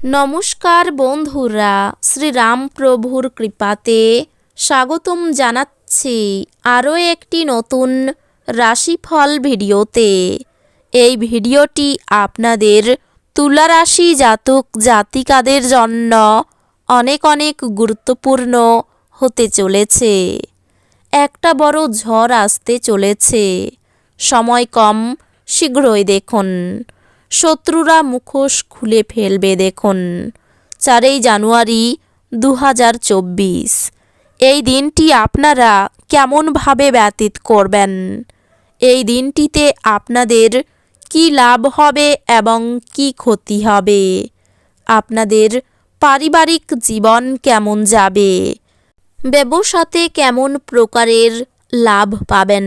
নমস্কার বন্ধুরা শ্রীরামপ্রভুর কৃপাতে স্বাগতম জানাচ্ছি আরও একটি নতুন রাশিফল ভিডিওতে। এই ভিডিওটি আপনাদের তুলা রাশি জাতক জাতিকাদের জন্য অনেক অনেক গুরুত্বপূর্ণ হতে চলেছে। একটা বড় ঝড় আসতে চলেছে। সময় কম, শীঘ্রই দেখুন। শত্রুরা মুখোশ খুলে ফেলবে দেখুন। চারই জানুয়ারি দু হাজার চব্বিশ। এই দিনটি আপনারা কেমনভাবে ব্যতীত করবেন? এই দিনটিতে আপনাদের কি লাভ হবে এবং কি ক্ষতি হবে? আপনাদের পারিবারিক জীবন কেমন যাবে? ব্যবসাতে কেমন প্রকারের লাভ পাবেন?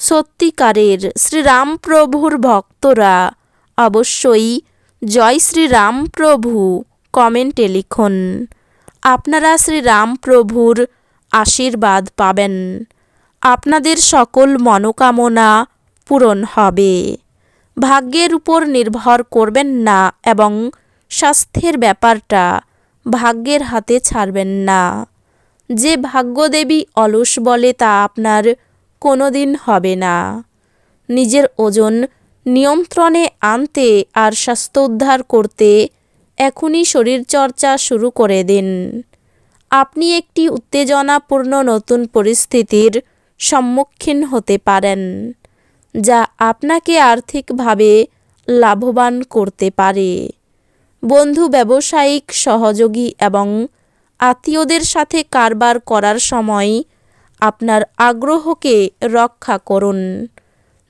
সত্যিকারের শ্রীরামপ্রভুর ভক্তরা অবশ্যই জয় শ্রীরামপ্রভু কমেন্টে লিখুন। আপনারা শ্রীরামপ্রভুর আশীর্বাদ পাবেন। আপনাদের সকল মনোকামনা পূরণ হবে। ভাগ্যের উপর নির্ভর করবেন না এবং স্বাস্থ্যের ব্যাপারটা ভাগ্যের হাতে ছাড়বেন না। যে ভাগ্যদেবী অলস বলে তা আপনার কোনো দিন হবে না। নিজের ওজন নিয়ন্ত্রণে আনতে আর স্বাস্থ্য উদ্ধার করতে এখনই শরীরচর্চা শুরু করে দিন। আপনি একটি উত্তেজনাপূর্ণ নতুন পরিস্থিতির সম্মুখীন হতে পারেন, যা আপনাকে আর্থিকভাবে লাভবান করতে পারে। বন্ধু, ব্যবসায়িক, সহযোগী এবং আত্মীয়দের সাথে কারবার করার সময় আপনার আগ্রহকে রক্ষা করুন।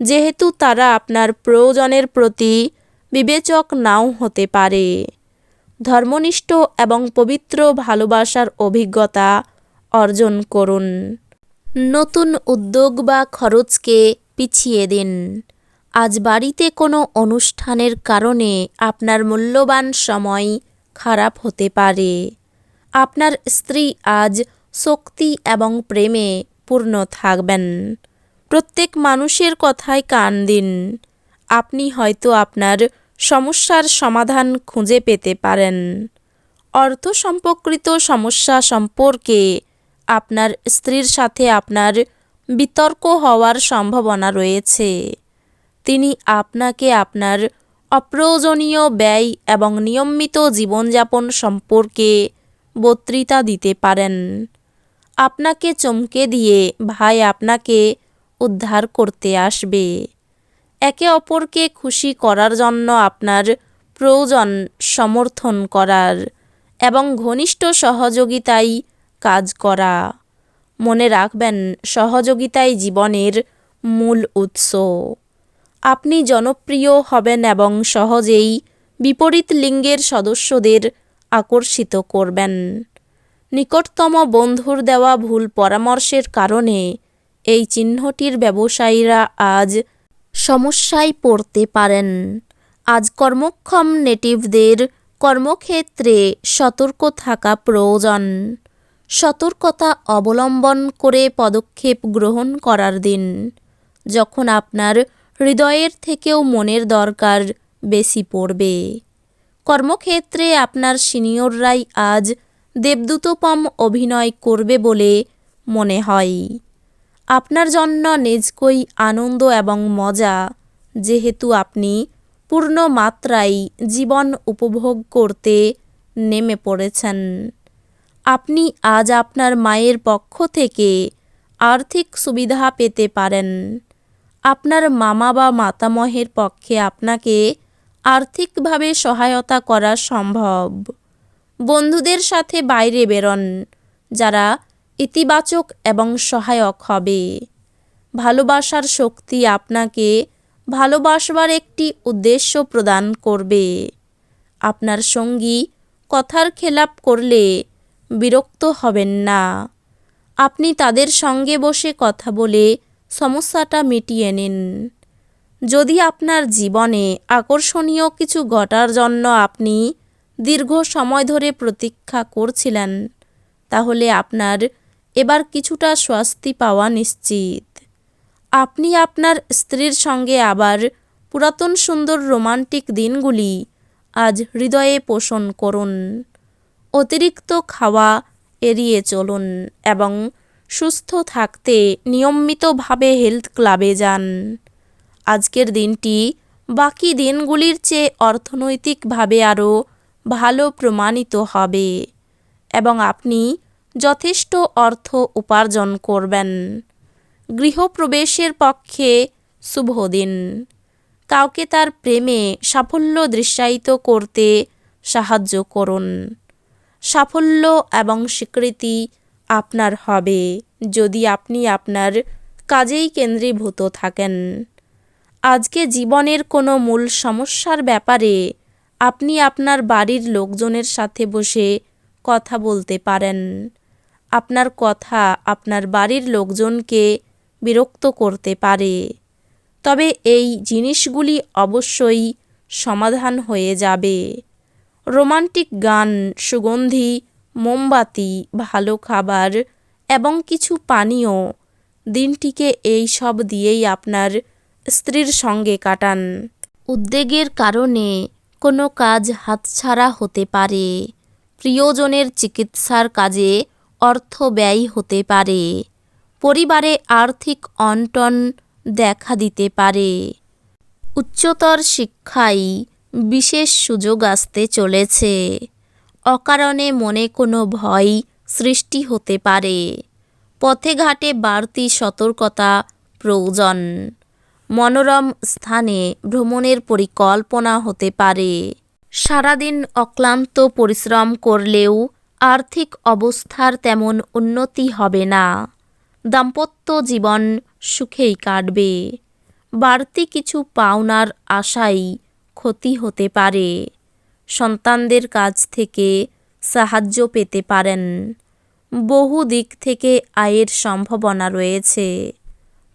যেহেতু তারা আপনার প্রয়োজনের প্রতি বিবেচক নাও হতে পারে। ধর্মনিষ্ঠ এবং পবিত্র ভালোবাসার অভিজ্ঞতা অর্জন করুন। নতুন উদ্যোগ বা খরচকে পিছিয়ে দিন। আজ বাড়িতে কোনো অনুষ্ঠানের কারণে আপনার মূল্যবান সময় খারাপ হতে পারে। আপনার স্ত্রী আজ শক্তি এবং প্রেমে পূর্ণ থাকবেন। প্রত্যেক মানুষের কথায় কান দিন। আপনি হয়তো আপনার সমস্যার সমাধান খুঁজে পেতে পারেন। অর্থ সম্পর্কিত সমস্যা সম্পর্কে আপনার স্ত্রীর সাথে আপনার বিতর্ক হওয়ার সম্ভাবনা রয়েছে। তিনি আপনাকে আপনার অপ্রয়োজনীয় ব্যয় এবং নিয়মিত জীবনযাপন সম্পর্কে বক্তৃতা দিতে পারেন। আপনাকে চমকে দিয়ে ভাই আপনাকে উদ্ধার করতে আসবে। একে অপরকে খুশি করার জন্য আপনার প্রয়োজন সমর্থন করার এবং ঘনিষ্ঠ সহযোগিতায় কাজ করা। মনে রাখবেন, সহযোগিতাই জীবনের মূল উৎস। আপনি জনপ্রিয় হবেন এবং সহজেই বিপরীত লিঙ্গের সদস্যদের আকর্ষিত করবেন। নিকটতম বন্ধুর দেওয়া ভুল পরামর্শের কারণে এই চিহ্নটির ব্যবসায়ীরা আজ সমস্যায় পড়তে পারেন। আজ কর্মক্ষম নেটিভদের কর্মক্ষেত্রে সতর্ক থাকা প্রয়োজন। সতর্কতা অবলম্বন করে পদক্ষেপ গ্রহণ করার দিন, যখন আপনার হৃদয়ের থেকেও মনের দরকার বেশি পড়বে। কর্মক্ষেত্রে আপনার সিনিয়ররাই আজ দেবদূতপম অভিনয় করবে বলে মনে হয়। আপনার জন্য নিজকই আনন্দ এবং মজা, যেহেতু আপনি পূর্ণ মাত্রায় জীবন উপভোগ করতে নেমে পড়েছেন। আপনি আজ আপনার মায়ের পক্ষ থেকে আর্থিক সুবিধা পেতে পারেন। আপনার মামা বা মাতামহের পক্ষে আপনাকে আর্থিকভাবে সহায়তা করা সম্ভব। বন্ধুদের সাথে বাইরে বেরোন, যারা ইতিবাচক এবং সহায়ক হবে। ভালোবাসার শক্তি আপনাকে ভালোবাসবার একটি উদ্দেশ্য প্রদান করবে। আপনার সঙ্গী কথার খেলাপ করলে বিরক্ত হবেন না। আপনি তাদের সঙ্গে বসে কথা বলে সমস্যাটা মিটিয়ে নিন। যদি আপনার জীবনে আকর্ষণীয় কিছু ঘটার জন্য আপনি দীর্ঘ সময় ধরে প্রতীক্ষা করছিলেন, তাহলে আপনার এবার কিছুটা স্বস্তি পাওয়া নিশ্চিত। আপনি আপনার স্ত্রীর সঙ্গে আবার পুরাতন সুন্দর রোমান্টিক দিনগুলি আজ হৃদয়ে পোষণ করুন। অতিরিক্ত খাওয়া এড়িয়ে চলুন এবং সুস্থ থাকতে নিয়মিতভাবে হেলথ ক্লাবে যান। আজকের দিনটি বাকি দিনগুলির চেয়ে অর্থনৈতিকভাবে আরও ভালো প্রমাণিত হবে এবং আপনি যথেষ্ট অর্থ উপার্জন করবেন। গৃহপ্রবেশের পক্ষে শুভ দিন। কাউকে তার প্রেমে সাফল্য দৃশ্যায়িত করতে সাহায্য করুন। সাফল্য এবং স্বীকৃতি আপনার হবে যদি আপনি আপনার কাজেই কেন্দ্রীভূত থাকেন। আজকে জীবনের কোনো মূল সমস্যার ব্যাপারে আপনি আপনার বাড়ির লোকজনের সাথে বসে কথা বলতে পারেন। আপনার কথা আপনার বাড়ির লোকজনকে বিরক্ত করতে পারে। তবে এই জিনিসগুলি অবশ্যই সমাধান হয়ে যাবে। রোমান্টিক গান, সুগন্ধি, মোমবাতি, ভালো খাবার এবং কিছু পানীয় দিনটিকে এই সব দিয়েই আপনার স্ত্রীর সঙ্গে কাটান। উদ্বেগের কারণে কোনো কাজ হাতছাড়া হতে পারে। প্রিয়জনের চিকিৎসার কাজে অর্থ ব্যয় হতে পারে। পরিবারে আর্থিক অনটন দেখা দিতে পারে। উচ্চতর শিক্ষায় বিশেষ সুযোগ আসতে চলেছে। অকারণে মনে কোনো ভয় সৃষ্টি হতে পারে। পথে ঘাটে বাড়তি সতর্কতা প্রয়োজন। মনোরম স্থানে ভ্রমণের পরিকল্পনা হতে পারে। সারাদিন অক্লান্ত পরিশ্রম করলেও আর্থিক অবস্থার তেমন উন্নতি হবে না। দাম্পত্য জীবন সুখেই কাটবে। বাড়তি কিছু পাওনার আশাই ক্ষতি হতে পারে। সন্তানদের কাছ থেকে সাহায্য পেতে পারেন। বহু দিক থেকে আয়ের সম্ভাবনা রয়েছে।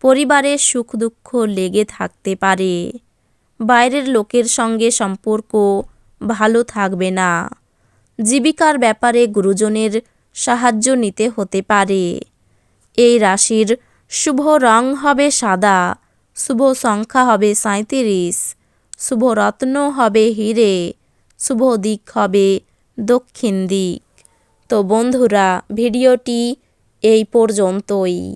পরিবারে সুখ দুঃখ লেগে থাকতে পারে। বাইরের লোকের সঙ্গে সম্পর্ক ভালো থাকবে না। জীবিকার ব্যাপারে গুরুজনের সাহায্য নিতে হতে পারে। এই রাশির শুভ রং হবে সাদা, শুভ সংখ্যা হবে সাঁত্রিশ শুভ রত্ন হবে হিরে, শুভ দিক হবে দক্ষিণ দিক। তো বন্ধুরা, ভিডিওটি এই পর্যন্তই।